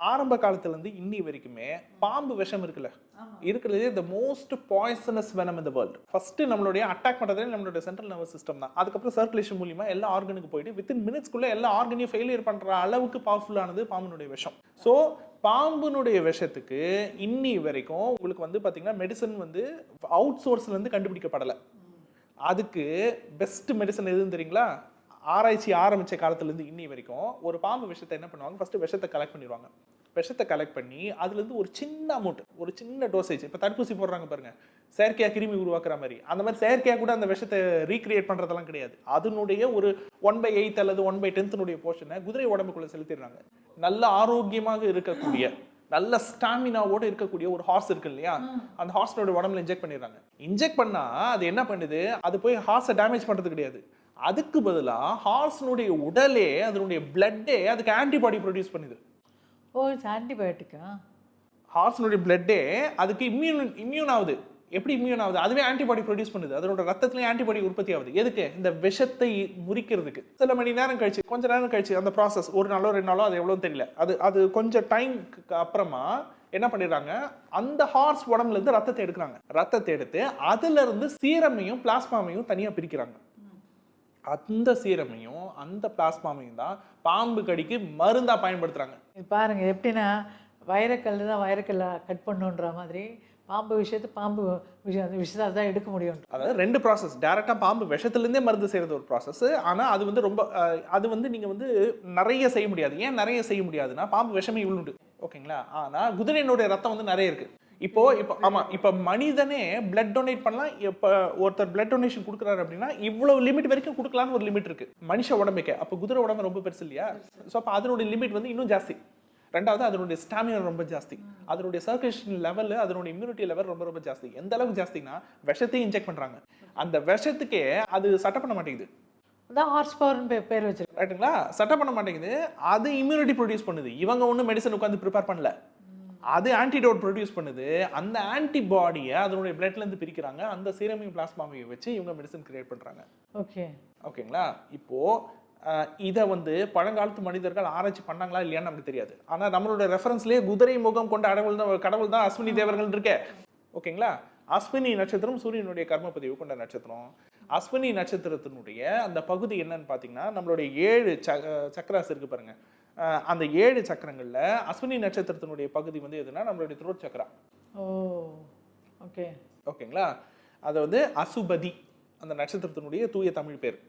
ஆரம்ப காலத்துல இருந்து இன்னி வரைக்குமே பாம்பு விஷம் இருக்குல்ல? இருக்கிறதே த மோஸ்ட் பாய்சனஸ் வெனம் இந்த வேர்ல்டு ஃபர்ஸ்ட் நம்மளுடைய அட்டாக் பண்றதே நம்மளுடைய சென்ட்ரல் நர்வஸ் சிஸ்டம் தான். அதுக்கப்புறம் சர்க்குலேஷன் மூலியமா எல்லா ஆர்கனுக்கு போயிட்டு வித்தின் மினிட்ஸ்க்குள்ள எல்லா ஆர்கனையும் ஃபெயிலியர் பண்ற அளவுக்கு பவர்ஃபுல்லானது பாம்பினுடைய விஷம். ஸோ பாம்பினுடைய விஷத்துக்கு இன்னி வரைக்கும் உங்களுக்கு வந்து பாத்தீங்கன்னா மெடிசன் வந்து அவுட் சோர்ஸ்ல இருந்து கண்டுபிடிக்கப்படலை. அதுக்கு பெஸ்ட் மெடிசன் எதுன்னு தெரியுங்களா? ஆராய்ச்சி ஆரம்பிச்ச காலத்துல இருந்து இன்னி வரைக்கும் ஒரு பாம்பு விஷத்தை என்ன பண்ணுவாங்க? ஃபர்ஸ்ட் விஷத்தை கலெக்ட் பண்ணிடுவாங்க விஷத்தை கலெக்ட் பண்ணி அதுல இருந்து ஒரு சின்ன அமௌண்ட் ஒரு சின்ன டோசேஜ் இப்போ தடுப்பூசி போடுறாங்க பாருங்க. செயற்கையா கிருமி உருவாக்குற மாதிரி. அந்த மாதிரி செயற்கையா கூட அந்த விஷத்தை ரீக்ரியேட் பண்றதெல்லாம் கிடையாது. அதனுடைய ஒரு ஒன் பை எயித் அல்லது ஒன் பை டென்த்தினுடைய போர்ஷனை குதிரை உடம்புக்குள்ள செலுத்திடுறாங்க. நல்ல ஆரோக்கியமாக இருக்கக்கூடிய நல்ல ஸ்டாமினாவோட இருக்கக்கூடிய ஒரு ஹார்ஸ் இருக்கு இல்லையா? அந்த ஹார்ஸோட உடம்புல இன்ஜெக்ட் பண்ணிடுறாங்க. இன்ஜெக்ட் பண்ணா அது என்ன பண்ணுது? அது போய் ஹார்ஸை டேமேஜ் பண்றது கிடையாது. அதுக்கு பதிலா ஹார்ஸ்னுடைய உடலே அதனுடைய பிளட்டே அதுக்கு ஆன்டிபாடி ப்ரொடியூஸ் பண்ணுது. ஓ ஆன்டிபயோட்டிக்கா ஹார்ஸ்னுடைய பிளட்டே அதுக்கு இம்யூன் இம்யூன் ஆகுது. எப்படி இம்யூன் ஆகுது? அதுவே ஆன்டிபாடி ப்ரொடியூஸ் பண்ணுது. அதனோட ரத்தத்துலயும் ஆன்டிபாடி உற்பத்தி ஆகுது. எதுக்கு? இந்த விஷத்தை முறிக்கிறதுக்கு. சில மணி நேரம் கழிச்சு கொஞ்ச நேரம் கழிச்சு அந்த ப்ராசஸ் ஒரு நாளோ ரெண்டு நாளோ அது எவ்வளோன்னு தெரியல. அது அது கொஞ்சம் டைம்க்கு அப்புறமா என்ன பண்ணிடுறாங்க? அந்த ஹார்ஸ் உடம்புல இருந்து ரத்தத்தை எடுக்கிறாங்க. ரத்தத்தை எடுத்து அதுல இருந்து சீரமையும் பிளாஸ்மாவையும் தனியா பிரிக்கிறாங்க. அந்த சீரமையும் அந்த பிளாஸ்மாவையும் தான் பாம்பு கடிக்கு மருந்தா பயன்படுத்துறாங்க. இது பாருங்க எப்படின்னா வைரக்கல் தான் வைரக்கல்லை கட் பண்ணுன்ற மாதிரி பாம்பு விஷயத்தை பாம்பு விஷயம் அந்த விஷயத்தை தான் எடுக்க முடியும் அதாவது ரெண்டு ப்ராசஸ் டேரெக்டாக பாம்பு விஷத்துலேருந்தே மருந்து செய்கிறது ஒரு ப்ராசஸ் ஆனால் அது வந்து ரொம்ப அது வந்து நீங்கள் வந்து நிறைய செய்ய முடியாது. ஏன் நிறைய செய்ய முடியாதுன்னா பாம்பு விஷமே இவ்வளோ உண்டு ஓகேங்களா? ஆனால் குதிரையினுடைய ரத்தம் வந்து நிறைய இருக்கு. இப்போ இப்போ ஆமா இப்போ மனிதனே பிளட் டொனேட் பண்ணலாம். இப்போ ஒருத்தர் பிளட் டொனேஷன் கொடுக்குறாரு அப்படின்னா இவ்வளவு லிமிட் வரைக்கும் கொடுக்கலாம்னு ஒரு லிமிட் இருக்கு. மனுஷ உடம்புக்கு. அப்போ குதிரை உடம்பு ரொம்ப பெருசு இல்லையா? ஸோ அப்போ அதனுடைய லிமிட் வந்து இன்னும் ஜாஸ்தி. ரெண்டாவது அதனுடைய ஸ்டாமினா ரொம்ப ஜாஸ்தி. அதனுடைய சர்க்குலேஷன் லெவல் அதனுடைய இம்யூனிட்டி லெவல் ரொம்ப ரொம்ப ஜாஸ்தி. எந்த அளவுக்கு ஜாஸ்தினா விஷத்தையும் இன்ஜெக்ட் பண்றாங்க. அந்த விஷத்துக்கே அது சட்டை பண்ண மாட்டேங்குது. அதான் ஹார்ஸ் பவர்னு பேர் வச்சிருக்கேன். ரைட்டுங்களா சட்டை பண்ண மாட்டேங்குது. அது இம்யூனிட்டி ப்ரொடியூஸ் பண்ணுது. இவங்க ஒன்றும் மெடிசன் உட்காந்து ப்ரிப்பேர் பண்ணல. அது ஆன்டிடோட் ப்ரொடியூஸ் பண்ணுது. அந்த ஆன்டிபாடியை அதனுடைய பிளட்ல இருந்து பிரிக்கிறாங்க. அந்த சீரமையும் பிளாஸ்மாவையும் வச்சு இவங்க மெடிசன் கிரியேட் பண்றாங்க. ஓகே ஓகேங்களா இப்போ அஹ், இதை வந்து பழங்காலத்து மனிதர்கள் ஆராய்ச்சி பண்ணாங்களா இல்லையான்னு நமக்கு தெரியாது. ஆனா நம்மளோட ரெஃபரன்ஸ்லயே குதிரை முகம் கொண்ட கடவுள் தான் கடவுள் தான் அஸ்வினி தேவர்கள் இருக்கே. ஓகேங்களா அஸ்வினி நட்சத்திரம் சூரியனுடைய கர்மபதிவு கொண்ட நட்சத்திரம். அஸ்வினி நட்சத்திரத்தினுடைய அந்த பகுதி என்னன்னு பார்த்தீங்கன்னா நம்மளுடைய ஏழு ச சக்கராஸ் இருக்கு பாருங்க. அஹ், அந்த ஏழு சக்கரங்கள்ல அஸ்வினி நட்சத்திரத்தினுடைய பகுதி வந்து எதுனா நம்மளுடைய த்ரோட் சக்கரா. ஓ ஓகே ஓகேங்களா? அது வந்து அசுபதி அந்த நட்சத்திரத்தினுடைய தூய தமிழ் பேர்.